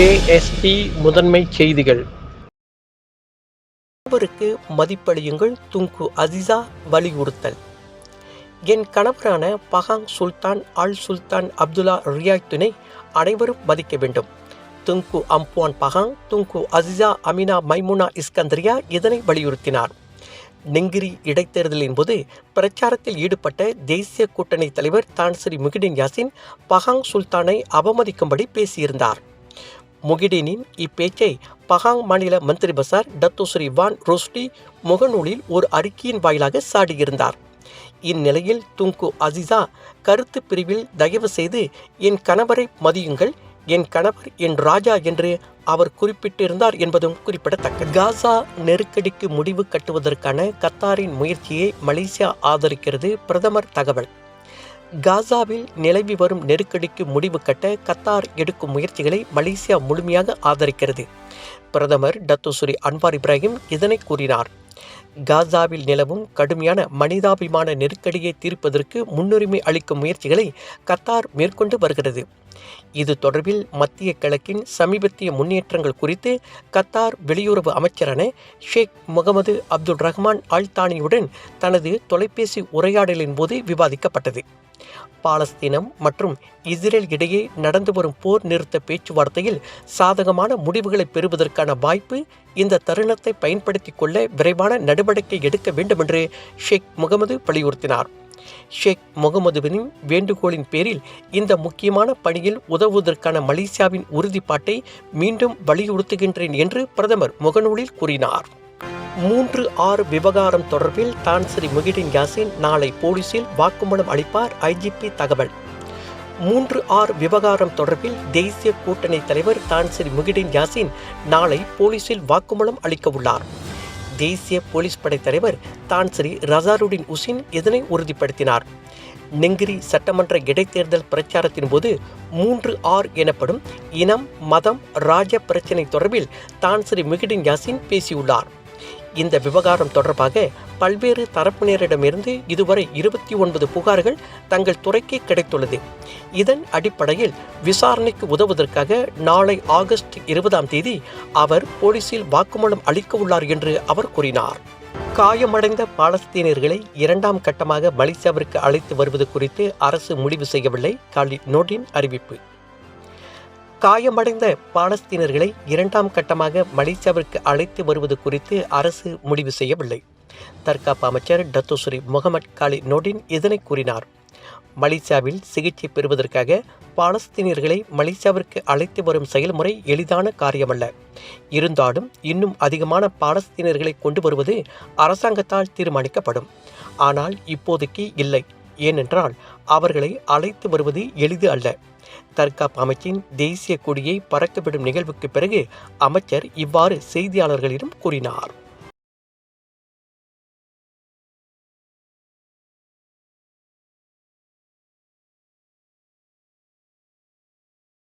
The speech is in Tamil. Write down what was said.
கேஎஸ்டி முதன்மை செய்திகள். கணவருக்கு மதிப்பளியுங்கள் துங்கு அசிசா வலியுறுத்தல். என் கணவரான பகாங் சுல்தான் அல் சுல்தான் அப்துல்லா ரியாய் அனைவரும் மதிக்க வேண்டும். Tunku Ampuan பகாங் Tunku Azizah Aminah Maimunah Iskandariah இதனை வலியுறுத்தினார். நெங்கிரி இடைத்தேர்தலின் போது பிரச்சாரத்தில் ஈடுபட்ட தேசிய கூட்டணி தலைவர் தான் ஸ்ரீ முகிடின் யாசின் பகாங் சுல்தானை அவமதிக்கும்படி பேசியிருந்தார். முகிடினின் இப்பேச்சை பகாங் மாநில மந்திரி பசார் டத்துஸ்ரீ வான் ரோஸ்டி முகநூலில் ஒரு அறிக்கையின் வாயிலாக சாடியிருந்தார். இந்நிலையில் துங்கு அசிசா கருத்து பிரிவில் தயவு செய்து என் கணவரை மதியுங்கள் என் கணவர் என் ராஜா என்று அவர் குறிப்பிட்டிருந்தார் என்பதும் குறிப்பிடத்தக்கது. காசா நெருக்கடிக்கு முடிவு கட்டுவதற்கான கத்தாரின் முயற்சியை மலேசியா ஆதரிக்கிறது பிரதமர் தகவல். காசாவில் நிலவி வரும் நெருக்கடிக்கு முடிவு கட்ட கத்தார் எடுக்கும் முயற்சிகளை மலேசியா முழுமையாக ஆதரிக்கிறது. பிரதமர் டத்துசுரி அன்வார் இப்ராஹிம் இதனை கூறினார். காசாவில் நிலவும் கடுமையான மனிதாபிமான நெருக்கடியை தீர்ப்பதற்கு முன்னுரிமை அளிக்கும் முயற்சிகளை கத்தார் மேற்கொண்டு வருகிறது. இது தொடர்பில் மத்திய கிழக்கின் சமீபத்திய முன்னேற்றங்கள் குறித்து கத்தார் வெளியுறவு அமைச்சரான ஷேக் முகமது அப்துல் ரஹ்மான் அல்தானியுடன் தனது தொலைபேசி உரையாடலின் போது விவாதிக்கப்பட்டது. பாலஸ்தீனம் மற்றும் இஸ்ரேல் இடையே நடந்து வரும் போர் நிறுத்த பேச்சுவார்த்தையில் சாதகமான முடிவுகளை பெறுவதற்கான வாய்ப்பு இந்த தருணத்தை பயன்படுத்திக் கொள்ள விரைவான நடவடிக்கை எடுக்க வேண்டும் என்று ஷேக் முகமது வலியுறுத்தினார். ஷேக் முகமதுவின் வேண்டுகோளின் பேரில் இந்த முக்கியமான பணியில் உதவுவதற்கான மலேசியாவின் உறுதிப்பாட்டை மீண்டும் வலியுறுத்துகின்றேன் என்று பிரதமர் முகநூலில் கூறினார். மூன்று ஆறு விவகாரம் தொடர்பில் தான்சிரி முகிடின் யாசின் நாளை போலீசில் வாக்குமூலம் அளிப்பார் ஐஜிபி தகவல். மூன்று ஆறு விவகாரம் தொடர்பில் தேசிய கூட்டணி தலைவர் தான்சிரி முகிடின் யாசின் நாளை போலீசில் வாக்குமூலம் அளிக்க உள்ளார். தேசிய போலீஸ் படை தலைவர் தான்சிரி ரசாருடின் உசின் இதனை உறுதிப்படுத்தினார். நெங்கிரி சட்டமன்ற இடைத்தேர்தல் பிரச்சாரத்தின் போது மூன்று ஆர் எனப்படும் இனம் மதம் ராஜ பிரச்சினை தொடர்பில் தான்சிரி முகிடின் யாசின் பேசியுள்ளார். இந்த விவகாரம் தொடர்பாக பல்வேறு தரப்பினரிடமிருந்து இதுவரை இருபத்தி ஒன்பது புகார்கள் தங்கள் துறைக்கு கிடைத்துள்ளது. இதன் அடிப்படையில் விசாரணைக்கு உதவுவதற்காக நாளை ஆகஸ்ட் இருபதாம் தேதி அவர் போலீசில் வாக்குமூலம் அளிக்க உள்ளார் என்று அவர் கூறினார். காயமடைந்த பாலஸ்தீனியர்களை இரண்டாம் கட்டமாக மலேசியாவிற்கு அழைத்து வருவது குறித்து அரசு முடிவு செய்யவில்லை காலி நோட்டின் அறிவிப்பு. காயமடைந்த பாலஸ்தீனர்களை இரண்டாம் கட்டமாக மலேசியாவிற்கு அழைத்து வருவது குறித்து அரசு முடிவு செய்யவில்லை. தற்காப்பு அமைச்சர் டத்துஸ்ரீ முகமது காலி நோடின் இதனை கூறினார். மலேசியாவில் சிகிச்சை பெறுவதற்காக பாலஸ்தீனியர்களை மலேசியாவிற்கு அழைத்து வரும் செயல்முறை எளிதான காரியமல்ல. இருந்தாலும் இன்னும் அதிகமான பாலஸ்தீனியர்களை கொண்டு வருவது அரசாங்கத்தால் தீர்மானிக்கப்படும். ஆனால் இப்போதைக்கு இல்லை. ஏனென்றால் அவர்களை அழைத்து வருவது எளிது அல்ல. தற்காப்பு அமைச்சின் தேசிய கொடியை பறக்கவிடும் நிகழ்வுக்கு பிறகு அமைச்சர் இவ்வாறு செய்தியாளர்களிடம் கூறினார்.